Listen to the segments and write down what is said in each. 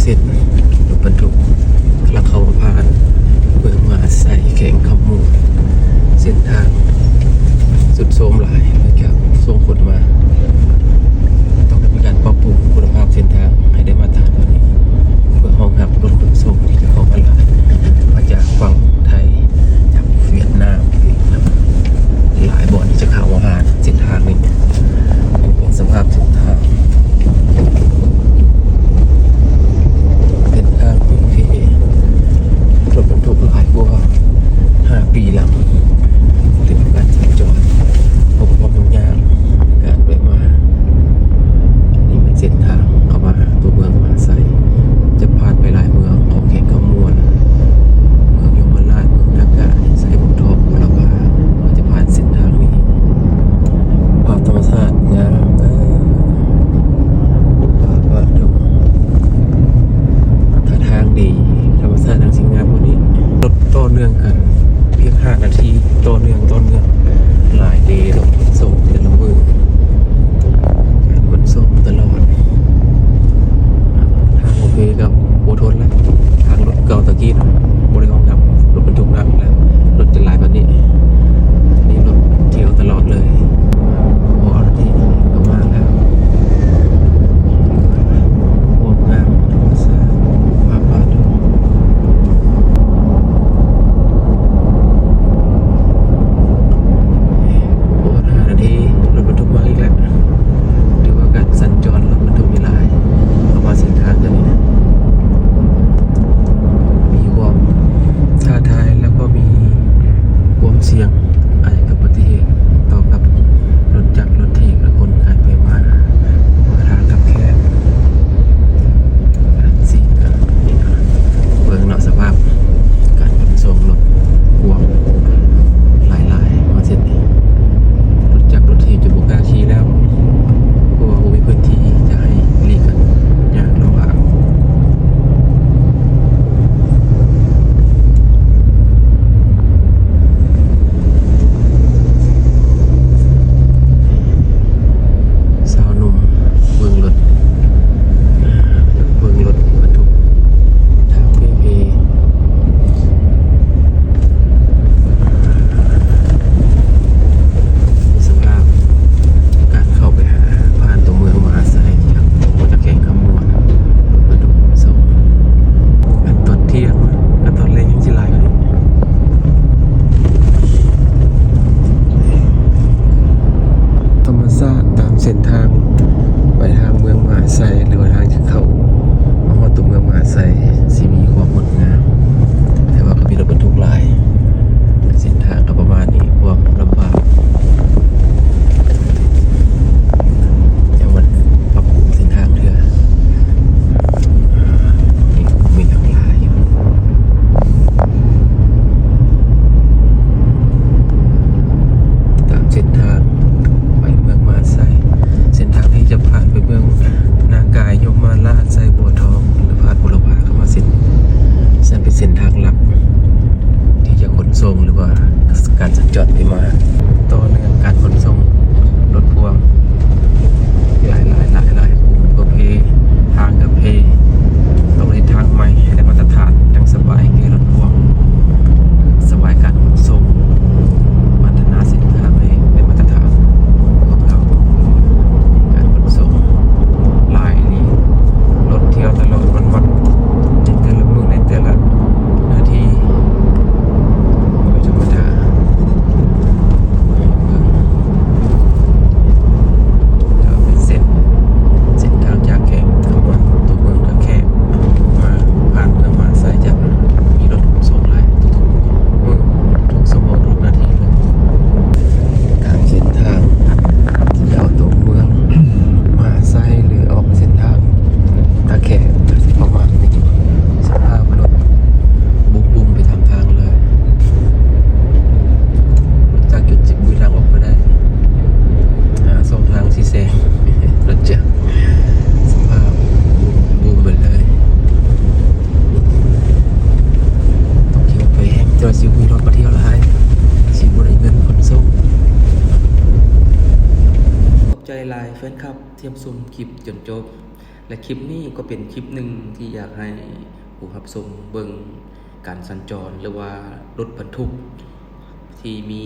เสร็จรถบรรทุกแล้วเขาพานเพื่อมาใส่แข่งขบมู ต้นเนื่องกัน เพียงห้านาทีต้นเนื่องต้นเนื่องหลายเดย์หลงสุงเดืนละมือ เทียมชมคลิปจนจบ และคลิปนี้ก็เป็นคลิปหนึ่งที่อยากให้ผู้รับชมเบิ่งการสัญจรหรือว่ารถบรรทุก ที่มี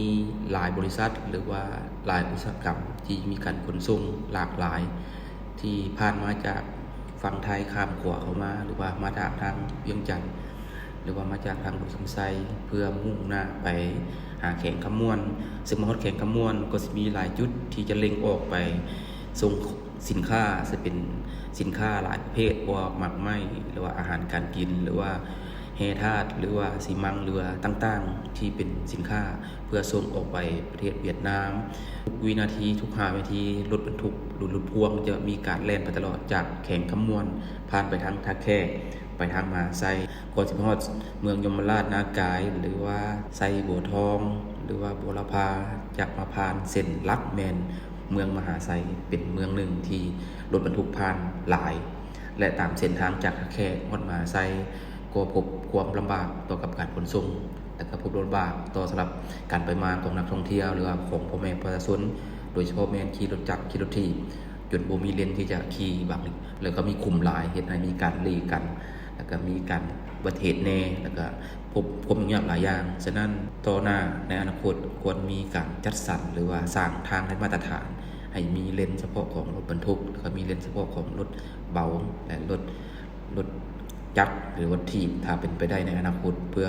หลายบริษัท หรือว่าหลายอุตสาหกรรม ที่มีการขนส่งหลากหลาย ที่ผ่านมาจากฝั่งไทยข้ามขวาเข้ามา หรือว่ามาจากทางเวียงจันทร์หรือว่ามาจากทางบุรีไซเพื่อมุ่งหน้าไปหาแข่งขมวน ซึ่งมหดแข่งขมวนก็จะมีหลายจุดที่จะเล็งออกไป ส่งสินค้าจะเป็นสินค้าหลายประเภทว่าหมักไหมหรือว่าอาหารการกินหรือว่าเฮธาตหรือว่าสีมังเรือต่างๆ ที่เป็นสินค้าเพื่อส่งออกไปประเทศเวียดนามทุกวินาทีทุกหาวินาทีรถบรรทุกหรือรถพ่วงจะมีการแล่นไปตลอดจากแข่งขมวนผ่านไปทางท่าแค่ไปทางมาไซก่อนสิบฮอดเมืองยมราชนากาย หรือว่าไซบัวทอง หรือว่าบัวลพาจากมาผ่านเส้นลักแมน เมืองมหาไซเป็นเมืองหนึ่งที่รถบรรทุกผ่านหลาย และตามเส้นทางจากท่าแค่ฮอดมหาไซก็พบความลำบากต่อกับการขนส่งและก็พบลำบากต่อสำหรับการไปมาของนักท่องเที่ยวหรือว่าของพ่อแม่ประชาชนโดยเฉพาะแม่ขี่รถจักรขี่รถถีบจนบ่มีเลนที่จะขี่บางแล้วก็มีคุมหลายเฮ็ดให้มีการลีกัน แล้วก็มีการอุบัตเหตุแน่แล้วก็พบพบอย่างหลายอย่าง ฉะนั้นต่อหน้าในอนาคตควรมีการจัดสรรหรือว่าสร้างทางให้มาตรฐาน ให้มีเลนเฉพาะของรถบรรทุกแล้วก็มีเลนเฉพาะของรถเบาและรถรถจักรหรือว่าทีบถ้าเป็นไปได้ในอนาคต เพื่อ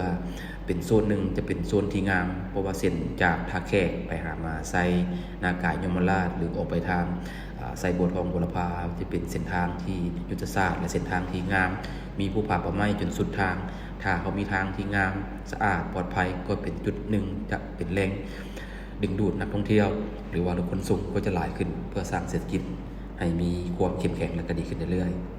เป็นโซนหนึ่งจะเป็นโซนที่งาม เพราะว่าเส้นจากท่าแขกไปหามาไซนากายยมราชหรือออกไปทางอ่าไซบัวทองบุรพาจะเป็นเส้นทางที่ยุทธศาสตร์ และเส้นทางที่งาม มีผู้ผ่าประไม้จนสุดทาง ถ้าเขามีทางที่งามสะอาดปลอดภัยก็เป็นจุดหนึ่งจะเป็นแรง ดึงดูดนักท่องเที่ยว หรือว่ารถขนสูงก็จะหลายขึ้นเพื่อสร้างเศรษฐกิจให้มีความเข้มแข็งและก็ดีขึ้นเรื่อยๆ